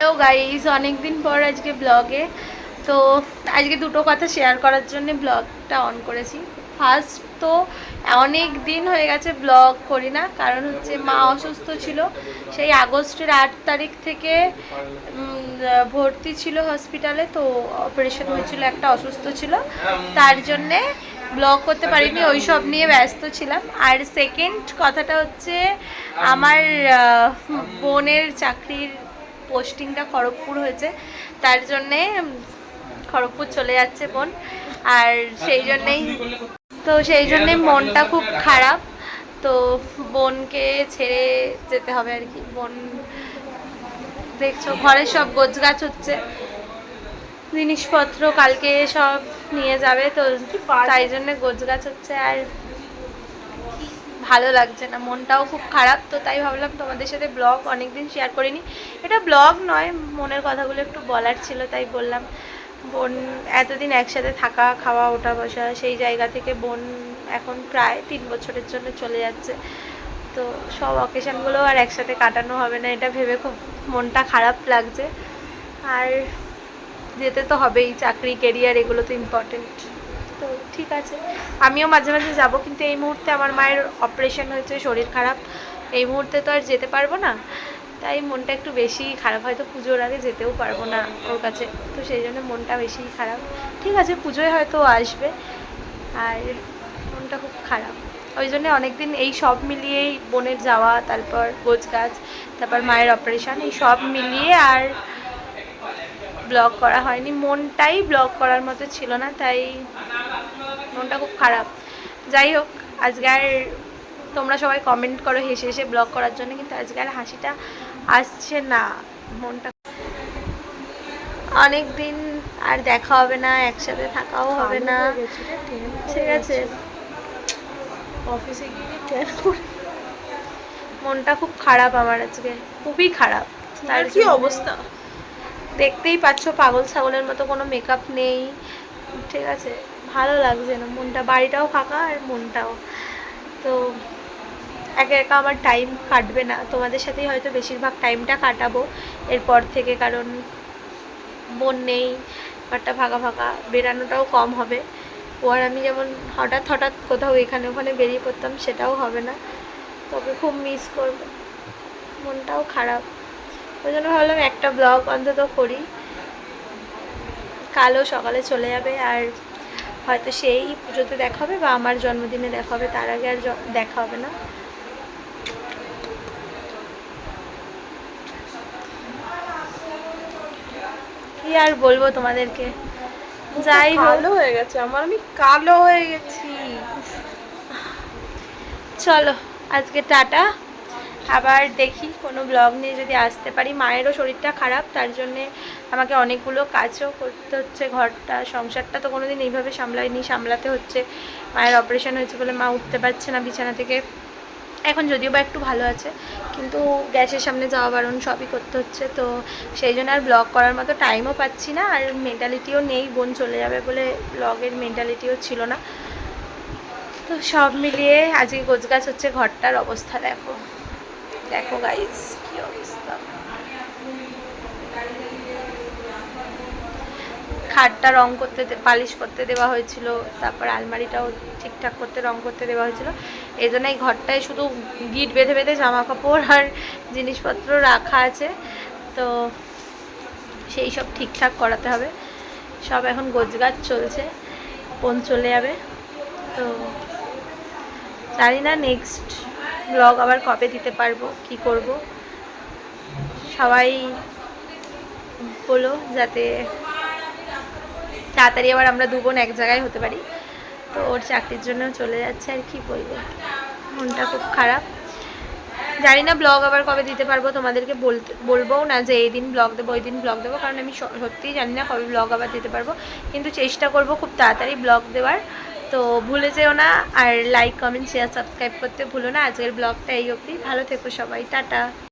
Hello guys অনেকদিন পর আজকে ব্লগে তো আজকে দুটো কথা শেয়ার করার জন্য ব্লগটা অন করেছি। ফার্স্ট তো অনেক দিন হয়ে গেছে ব্লগ করি না, কারণ হচ্ছে মা অসুস্থ ছিল। সেই আগস্টের আট তারিখ থেকে ভর্তি ছিল হসপিটালে তো অপারেশন হয়েছিল, একটা অসুস্থ ছিল। তার জন্যে ব্লগ করতে পারিনি ওই সব নিয়ে ব্যস্ত ছিলাম। আর সেকেন্ড কথাটা হচ্ছে, আমার বোনের চাকরির পোস্টিংটা খড়গপুর হয়েছে। তার জন্যে খড়গপুর চলে যাচ্ছে বোন। আর সেই জন্যেই তো সেই জন্যে মনটা খুব খারাপ। তো বোনকে ছেড়ে যেতে হবে আর কি। বোন দেখছ ঘরের সব গোছগাছ হচ্ছে। জিনিসপত্র কালকে সব নিয়ে যাবে, তো তাই জন্য গোছগাছ হচ্ছে। আর ভালো লাগছে না, মনটাও খুব খারাপ, তো তাই ভাবলাম তোমাদের সাথে ব্লগ অনেকদিন শেয়ার করিনি। এটা ব্লগ নয়, মনের কথাগুলো একটু বলার ছিল, তাই বললাম, বোন এতদিন একসাথে থাকা, খাওয়া, ওঠা, বসা, সেই জায়গা থেকে বোন এখন প্রায় তিন বছরের জন্য চলে যাচ্ছে। তো সব অকেশনগুলো আর একসাথে কাটানো হবে না, এটা ভেবে খুব মনটা খারাপ লাগছে। আর যেতে তো হবেই, চাকরি কেরিয়ার এগুলো তো ইম্পর্টেন্ট তো ঠিক আছে। আমিও মাঝে মাঝে যাব, কিন্তু এই মুহূর্তে আমার মায়ের অপারেশন হয়েছে, শরীর খারাপ। এই মুহূর্তে তো আর যেতে পারব না। তাই মনটা একটু বেশি খারাপ, হয়তো পুজোর আগে যেতেও পারব না ওর কাছে। তো সেই জন্য মনটা বেশি খারাপ। ঠিক আছে, পুজোয় হয়তো আসবে, আর মনটা খুব খারাপ। ওই জন্য অনেকদিন এই সব মিলিয়েই বোনের যাওয়া, তারপর গোছ গাছ, তারপর মায়ের অপারেশন এই সব মিলিয়ে আর ব্লগ করা হয়নি। মনটাই ব্লগ করার মতো ছিল না, তাই মনটা খুব খারাপ। যাই হোক আজকে আর তোমরা সবাই কমেন্ট করো হেসে হেসে ব্লগ করার জন্য কিন্তু আজকে আর হাসিটা আসছে না। মনটা অনেক দিন আর দেখা হবে না একসাথে থাকাও হবে না। ঠিক আছে। অফিসে গিয়ে মনটা খুব খারাপ আমার আজকে খুবই খারাপ। তার কি অবস্থা? দেখতেই পাচ্ছ পাগল ছাগলের মতো কোনো মেকআপ নেই। ঠিক আছে। ভালো লাগছে না। মনটা, বাড়িটাও ফাঁকা আর মনটাও। তো একা একা আমার টাইম কাটবে না। তোমাদের সাথেই হয়তো বেশিরভাগ টাইমটা কাটাবো। এরপর থেকে কারণ মন নেই, ঘরটা ফাঁকা ফাঁকা, বেরানোটাও কম হবে। ও আর আমি যেমন হঠাৎ হঠাৎ কোথাও এখানে ওখানে বেরিয়ে পড়তাম, সেটাও হবে না। তোকে খুব মিস করব। মনটাও খারাপ। ওই জন্য ভাবলাম একটা ব্লগ অন্তত করি। কালও সকালে চলে যাবে আর হয়তো সেই পুজোতে দেখা হবে বা আমার জন্মদিনে দেখা হবে তার আগে আর দেখা হবে না। কি আর বলব তোমাদেরকে? যাই ভালো হয়ে গেছে আমার আমি কালো হয়ে গেছি। চলো আজকে টাটা। আবার দেখি, কোনো ব্লগ নিয়ে যদি আসতে পারি। মায়েরও শরীরটা খারাপ, তার জন্যে আমাকে অনেকগুলো কাজও করতে হচ্ছে। ঘরটা, সংসারটা তো কোনো দিন এইভাবে সামলাইনি সামলাতে হচ্ছে। মায়ের অপারেশন হয়েছে বলে মা উঠতে পারছে না বিছানা থেকে। এখন যদিও বা একটু ভালো আছে, কিন্তু গ্যাসের সামনে যাওয়া বারণ সবই করতে হচ্ছে। তো সেই জন্য আর ব্লগ করার মতো টাইমও পাচ্ছি না, আর মেন্টালিটিও নেই, বোন চলে যাবে বলে ব্লগের মেন্টালিটিও ছিল না। তো সব মিলিয়ে আজকে গোছগাছ হচ্ছে, ঘরটার অবস্থা দেখো। দেখো গাইস কি অবস্থা। খাটটা রং করতে পালিশ করতে দেওয়া হয়েছিল, তারপর আলমারিটাও ঠিকঠাক করতে রং করতে দেওয়া হয়েছিল। এই জন্য এই ঘরটায় শুধু গিট বেঁধে বেঁধে জামা কাপড় আর জিনিসপত্র রাখা আছে। তো সেই সব ঠিকঠাক করাতে হবে। সব এখন গোছগাছ চলছে ফোন চলে যাবে। তো জানি না নেক্সট ব্লগ আবার কবে দিতে পারব, কি করব? সবাই বলো যাতে তাড়াতাড়ি আবার আমরা দু বোন এক জায়গায় হতে পারি। তো ওর চাকরির জন্য চলে যাচ্ছে আর কি বলব। মনটা খুব খারাপ। জানি না ব্লগ আবার কবে দিতে পারব, তোমাদেরকে বলতে বলবোও না যে এই দিন ব্লগ দেবো, ওই দিন ব্লগ দেবো, কারণ আমি সত্যিই জানি না কবে ব্লগ আবার দিতে পারব। কিন্তু চেষ্টা করব খুব তাড়াতাড়ি ব্লগ দেওয়ার। তো ভুলে যেও না আর লাইক কমেন্ট শেয়ার সাবস্ক্রাইব করতে ভুলো না। আজকের ব্লগটা এই অবধি। ভালো থেকো সবাই। টাটা।